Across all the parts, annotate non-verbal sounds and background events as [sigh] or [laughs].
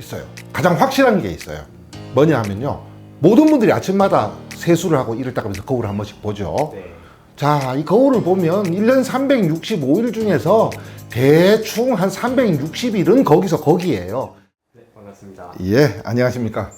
있어요. 가장 확실한 게 있어요. 뭐냐 하면요. 모든 분들이 아침마다 세수를 하고 일을 닦으면서 거울을 한 번씩 보죠. 네. 자, 이 거울을 보면 1년 365일 중에서 대충 한 360일은 거기서 거기에요. 네, 반갑습니다. 예, 안녕하십니까.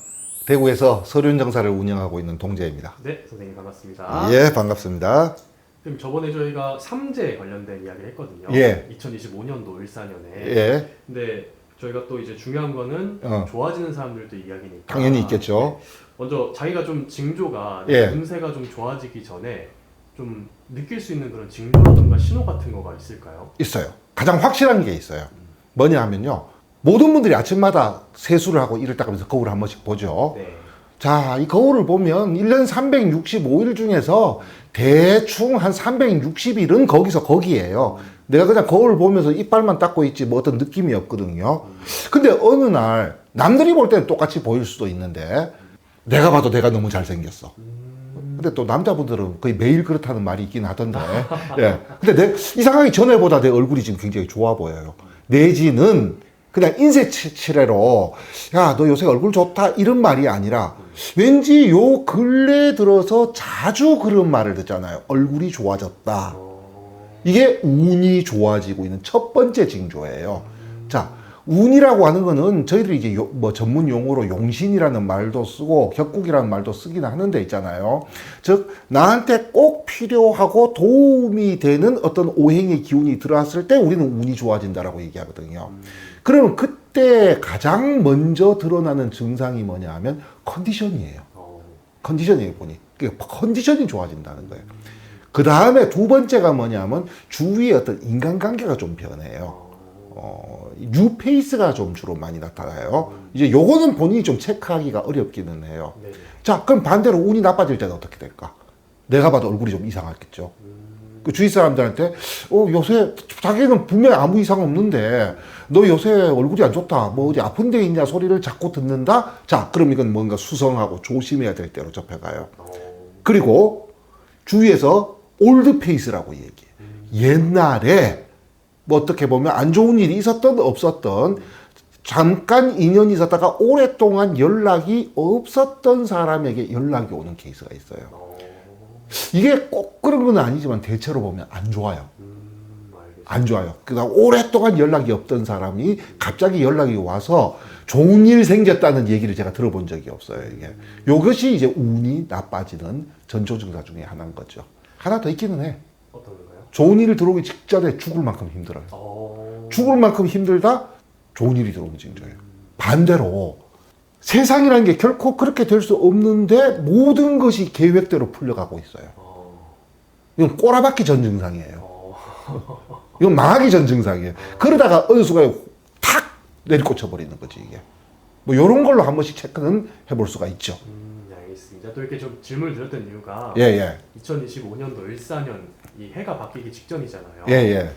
대구에서 서륜정사를 운영하고 있는 동재입니다. 네, 선생님 반갑습니다. 예, 반갑습니다. 그럼 저번에 저희가 삼재 관련된 이야기를 했거든요. 예. 2025년도 일사년에. 예, 근데 저희가 또 이제 중요한 거는 어. 좋아지는 사람들도 이야기니까. 당연히 있겠죠. 네. 먼저 자기가 좀 징조가 예. 운세가 좀 좋아지기 전에 좀 느낄 수 있는 그런 징조라든가 신호 같은 거가 있을까요? 있어요. 가장 확실한 게 있어요. 뭐냐 하면요. 모든 분들이 아침마다 세수를 하고 일을 닦으면서 거울을 한 번씩 보죠. 네. 자, 이 거울을 보면 1년 365일 중에서 대충 한 360일은 거기서 거기에요. 내가 그냥 거울을 보면서 이빨만 닦고 있지 뭐 어떤 느낌이 없거든요. 근데 어느 날 남들이 볼 때는 똑같이 보일 수도 있는데 내가 봐도 내가 너무 잘생겼어. 근데 또 남자분들은 거의 매일 그렇다는 말이 있긴 하던데. [laughs] 예. 근데 내, 이상하게 전에보다 내 얼굴이 지금 굉장히 좋아 보여요. 내지는 그냥 인쇄 치- 칠해로, 야, 너 요새 얼굴 좋다. 이런 말이 아니라, 왠지 요 근래 들어서 자주 그런 말을 듣잖아요. 얼굴이 좋아졌다. 이게 운이 좋아지고 있는 첫 번째 징조예요. 자, 운이라고 하는 거는 저희들이 이제 요- 뭐 전문 용어로 용신이라는 말도 쓰고 격국이라는 말도 쓰긴 하는데 있잖아요. 즉, 나한테 꼭 필요하고 도움이 되는 어떤 오행의 기운이 들어왔을 때 우리는 운이 좋아진다라고 얘기하거든요. 그러면 그때 가장 먼저 드러나는 증상이 뭐냐 하면 컨디션이에요. 어, 컨디션이에요, 보니. 그러니까 컨디션이 좋아진다는 거예요. 그 다음에 두 번째가 뭐냐면 주위의 어떤 인간관계가 좀 변해요. 어, 뉴페이스가 좀 주로 많이 나타나요. 이제 요거는 본인이 좀 체크하기가 어렵기는 해요. 네. 자, 그럼 반대로 운이 나빠질 때는 어떻게 될까? 내가 봐도 얼굴이 좀 이상하겠죠. 그 주위 사람들한테, 어, 요새 자기는 분명히 아무 이상 없는데, 너 요새 얼굴이 안 좋다. 뭐 어디 아픈 데 있냐 소리를 자꾸 듣는다? 자, 그럼 이건 뭔가 수성하고 조심해야 될 때로 접혀가요. 어, 그리고 주위에서 올드 페이스라고 얘기해. 옛날에 뭐 어떻게 보면 안 좋은 일이 있었던 없었던 잠깐 인연이 있었다가 오랫동안 연락이 없었던 사람에게 연락이 오는 케이스가 있어요. 어, 이게 꼭 그런 건 아니지만 대체로 보면 안 좋아요. 안 좋아요. 그다음 오랫동안 연락이 없던 사람이 갑자기 연락이 와서 좋은 일 생겼다는 얘기를 제가 들어본 적이 없어요. 이게 이것이 이제 운이 나빠지는 전조 증상 중에 하나인 거죠. 하나 더 있기는 해. 어떤 건가요? 좋은 일이 들어오기 직전에 죽을 만큼 힘들어요. 어, 죽을 만큼 힘들다 좋은 일이 들어오는 징조예요. 반대로 세상이라는 게 결코 그렇게 될 수 없는데 모든 것이 계획대로 풀려가고 있어요. 어, 이건 꼬라박기 전 증상이에요. 어, [laughs] 이건 망하기 전 증상이에요. 그러다가 어느 순간에 탁 내리꽂혀 버리는 거지 이게. 뭐 이런 걸로 한 번씩 체크는 해볼 수가 있죠. 알겠습니다. 또 이렇게 좀 질문을 드렸던 이유가 예 예. 2025년도 일사년 이 해가 바뀌기 직전이잖아요. 예 예.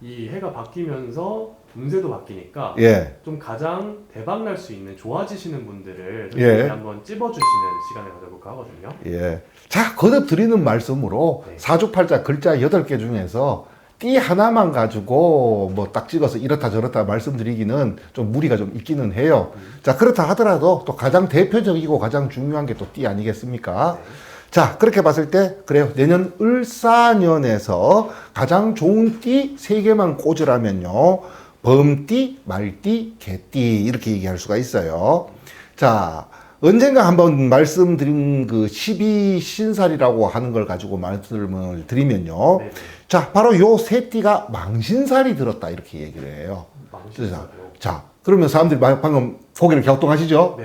이 해가 바뀌면서 운세도 바뀌니까 예. 좀 가장 대박 날 수 있는 좋아지시는 분들을 좀 예. 이렇게 한번 찝어주시는 시간을 가져볼까 하거든요. 예. 자, 거듭 드리는 말씀으로 네. 사주팔자 글자 8개 중에서 띠 하나만 가지고 뭐 딱 찍어서 이렇다 저렇다 말씀드리기는 좀 무리가 좀 있기는 해요. 자, 그렇다 하더라도 또 가장 대표적이고 가장 중요한 게 또 띠 아니겠습니까? 네. 자, 그렇게 봤을 때, 그래요. 내년 을사년에서 가장 좋은 띠 세 개만 꽂으라면요. 범띠, 말띠, 개띠, 이렇게 얘기할 수가 있어요. 자, 언젠가 한번 말씀드린 그 12신살이라고 하는 걸 가지고 말씀을 드리면요. 네, 네. 자, 바로 요 세 띠가 망신살이 들었다, 이렇게 얘기를 해요. 망신살이요. 자, 그러면 사람들이 막 방금 고개를 갸우뚱하시죠? 네.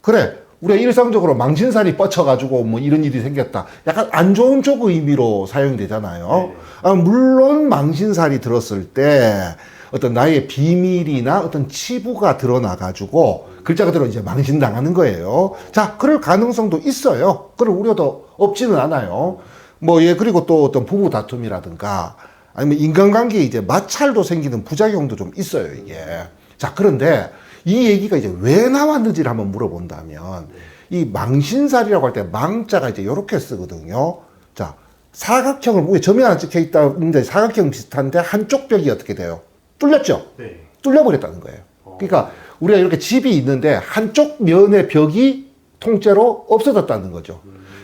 그래. 우리가 일상적으로 망신살이 뻗쳐가지고 뭐 이런 일이 생겼다. 약간 안 좋은 쪽 의미로 사용이 되잖아요. 네네. 아, 물론 망신살이 들었을 때 어떤 나의 비밀이나 어떤 치부가 드러나가지고 글자 그대로 이제 망신당하는 거예요. 자, 그럴 가능성도 있어요. 그럴 우려도 없지는 않아요. 뭐, 예, 그리고 또 어떤 부부 다툼이라든가 아니면 인간관계에 이제 마찰도 생기는 부작용도 좀 있어요, 이게. 자, 그런데 이 얘기가 이제 왜 나왔는지를 한번 물어본다면 이 망신살이라고 할 때 망자가 이제 이렇게 쓰거든요. 자, 사각형을 위에 점이 하나 찍혀 있다는데 사각형 비슷한데 한쪽 벽이 어떻게 돼요? 뚫렸죠? 네. 뚫려버렸다는 거예요. 그러니까 우리가 이렇게 집이 있는데 한쪽 면의 벽이 통째로 없어졌다는 거죠.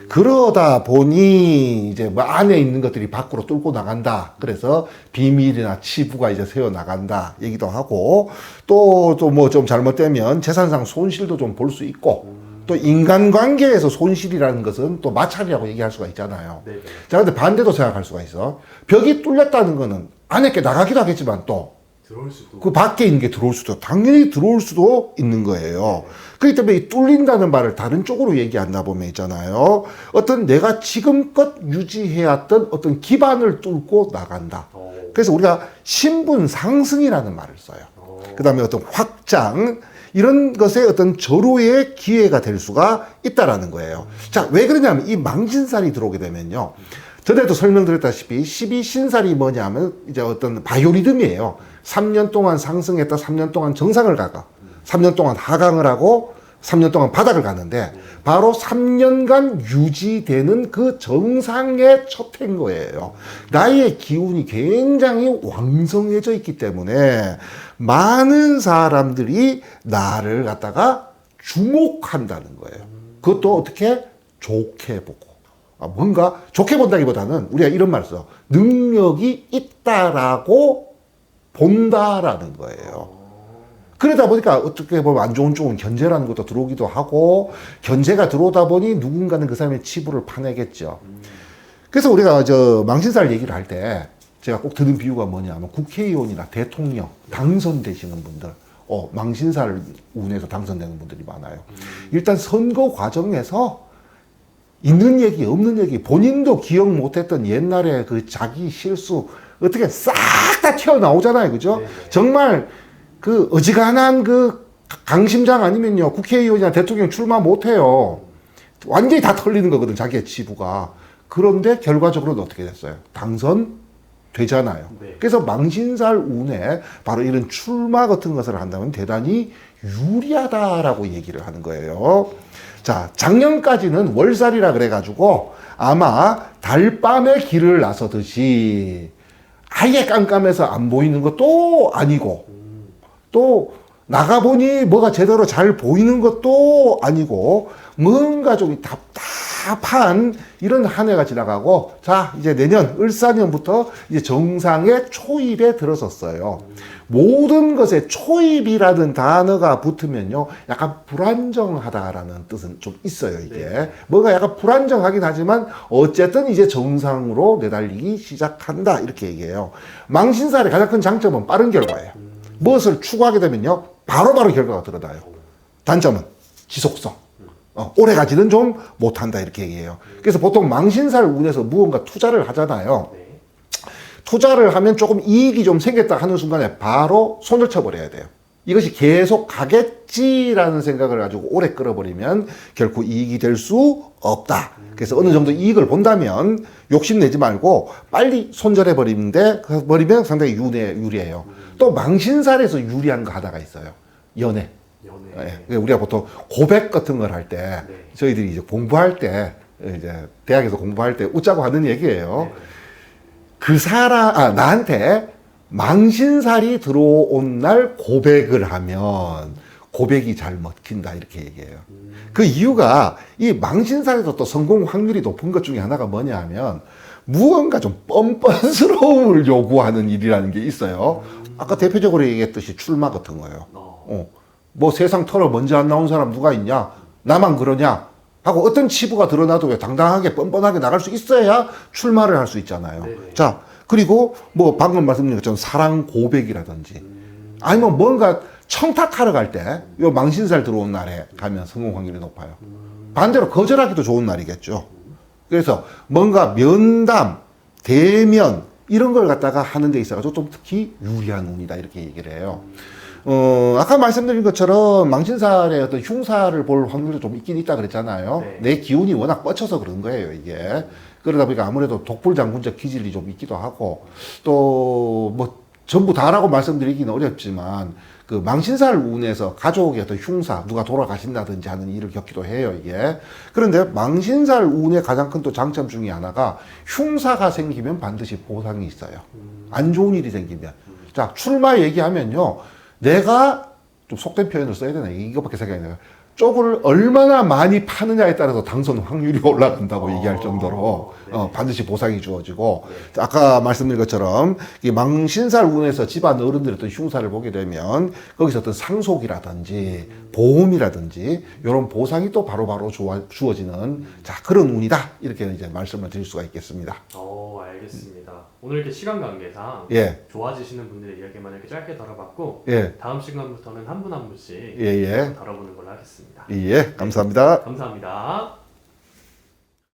그러다 보니 이제 뭐 안에 있는 것들이 밖으로 뚫고 나간다. 그래서 비밀이나 치부가 이제 새어 나간다. 얘기도 하고 또 또 뭐 좀 잘못되면 재산상 손실도 좀 볼 수 있고 또 인간관계에서 손실이라는 것은 또 마찰이라고 얘기할 수가 있잖아요. 네. 네. 자, 근데 반대도 생각할 수가 있어. 벽이 뚫렸다는 거는 안에 게 나가기도 하겠지만 또 들어올 수도. 그 밖에 있는 게 들어올 수도 당연히 들어올 수도 있는 거예요. 그렇기 때문에 이 뚫린다는 말을 다른 쪽으로 얘기한다 보면 있잖아요. 어떤 내가 지금껏 유지해왔던 어떤 기반을 뚫고 나간다. 어. 그래서 우리가 신분 상승이라는 말을 써요. 어. 그 다음에 어떤 확장, 이런 것에 어떤 절호의 기회가 될 수가 있다라는 거예요. 자, 왜 그러냐면 이 망신살이 들어오게 되면요. 전에도 설명드렸다시피 12신살이 뭐냐면 이제 어떤 바이오리듬이에요. 3년 동안 상승했다 3년 동안 정상을 가가. 3년 동안 하강을 하고 3년 동안 바닥을 가는데 바로 3년간 유지되는 그 정상의 첫 해인 거예요. 나의 기운이 굉장히 왕성해져 있기 때문에 많은 사람들이 나를 갖다가 주목한다는 거예요. 그것도 어떻게 좋게 보고. 아, 뭔가 좋게 본다기보다는 우리가 이런 말을 써. 능력이 있다라고 본다라는 거예요. 그러다 보니까 어떻게 보면 안 좋은 쪽은 견제라는 것도 들어오기도 하고 견제가 들어오다 보니 누군가는 그 사람의 치부를 파내겠죠. 그래서 우리가 저 망신살 얘기를 할 때 제가 꼭 드는 비유가 뭐냐면 국회의원이나 대통령 당선되시는 분들 어, 망신살 운에서 당선되는 분들이 많아요. 일단 선거 과정에서 있는 얘기 없는 얘기. 본인도 기억 못했던 옛날에 그 자기 실수 어떻게 싹 다 튀어나오잖아요. 그죠? 네. 정말 그 어지간한 그 강심장 아니면요. 국회의원이나 대통령 출마 못해요. 완전히 다 털리는 거거든 자기의 치부가. 그런데 결과적으로는 어떻게 됐어요? 당선 되잖아요. 네. 그래서 망신살 운에 바로 이런 출마 같은 것을 한다면 대단히 유리하다라고 얘기를 하는 거예요. 자, 작년까지는 월살이라 그래가지고 아마 달밤에 길을 나서듯이 아예 깜깜해서 안 보이는 것도 아니고 또 나가보니 뭐가 제대로 잘 보이는 것도 아니고 뭔가 좀 답답 한 이런 한 해가 지나가고 자 이제 내년 을사년부터 이제 정상의 초입에 들어섰어요. 모든 것에 초입이라는 단어가 붙으면요 약간 불안정하다라는 뜻은 좀 있어요 이게 뭐가 약간 불안정하긴 하지만 어쨌든 이제 정상으로 내달리기 시작한다 이렇게 얘기해요. 망신살의 가장 큰 장점은 빠른 결과예요. 무엇을 추구하게 되면요 바로바로 결과가 드러나요. 단점은 지속성. 어, 오래 가지는 좀 못한다 이렇게 얘기해요. 그래서 보통 망신살 운에서 무언가 투자를 하잖아요. 네. 투자를 하면 조금 이익이 좀 생겼다 하는 순간에 바로 손을 쳐버려야 돼요. 이것이 계속 가겠지라는 생각을 가지고 오래 끌어버리면 결코 이익이 될 수 없다. 그래서 어느 정도 이익을 본다면 욕심내지 말고 빨리 손절해 버리는데 버리면 상당히 유리해, 유리해요. 또 망신살에서 유리한 거 하나가 있어요. 연애. 연애. 예, 우리가 보통 고백 같은 걸 할때 네. 저희들이 이제 공부할 때 이제 대학에서 공부할 때 웃자고 하는 얘기예요. 네. 그 사람 아 나한테 망신살이 들어온 날 고백을 하면 고백이 잘 먹힌다 이렇게 얘기해요. 그 이유가 이 망신살에서 또 성공 확률이 높은 것 중에 하나가 뭐냐 하면 무언가 좀 뻔뻔스러움을 요구하는 일이라는 게 있어요. 아까 대표적으로 얘기했듯이 출마 같은 거예요. 어. 어. 뭐 세상 털어 먼저 안 나온 사람 누가 있냐? 나만 그러냐? 하고 어떤 치부가 드러나도 왜 당당하게 뻔뻔하게 나갈 수 있어야 출마를 할 수 있잖아요. 네네. 자, 그리고 뭐 방금 말씀드린 것처럼 사랑 고백이라든지 아니면 뭔가 청탁하러 갈 때 요 망신살 들어온 날에 가면 성공 확률이 높아요. 반대로 거절하기도 좋은 날이겠죠. 그래서 뭔가 면담, 대면 이런 걸 갖다가 하는 데 있어가지고 좀 특히 유리한 운이다 이렇게 얘기를 해요. 어, 아까 말씀드린 것처럼 망신살의 어떤 흉사를 볼 확률도 좀 있긴 있다 그랬잖아요. 네. 내 기운이 워낙 뻗쳐서 그런 거예요, 이게. 그러다 보니까 아무래도 독불장군적 기질이 좀 있기도 하고, 또, 뭐, 전부 다라고 말씀드리기는 어렵지만, 그 망신살 운에서 가족의 어떤 흉사, 누가 돌아가신다든지 하는 일을 겪기도 해요, 이게. 그런데 망신살 운의 가장 큰 또 장점 중에 하나가 흉사가 생기면 반드시 보상이 있어요. 안 좋은 일이 생기면. 자, 출마 얘기하면요. 내가 좀 속된 표현을 써야 되나 이거밖에 생각이 안 나요. 쪽을 얼마나 많이 파느냐에 따라서 당선 확률이 [laughs] 올라간다고 어, 얘기할 정도로 네. 어, 반드시 보상이 주어지고 아까 말씀드린 것처럼 이 망신살 운에서 집안 어른들의 어떤 흉사를 보게 되면 거기서 어떤 상속이라든지 보험이라든지 이런 보상이 또 바로바로 주어, 주어지는 자 그런 운이다 이렇게 이제 말씀을 드릴 수가 있겠습니다. 어, 알겠습니다. 오늘 이렇게 시간 관계상 예, 좋아지시는 분들의 이야기만 이렇게 짧게 다뤄봤고 예, 다음 시간부터는 한 분한 분씩 예, 예, 다뤄보는 걸로 하겠습니다. 예, 감사합니다. 감사합니다.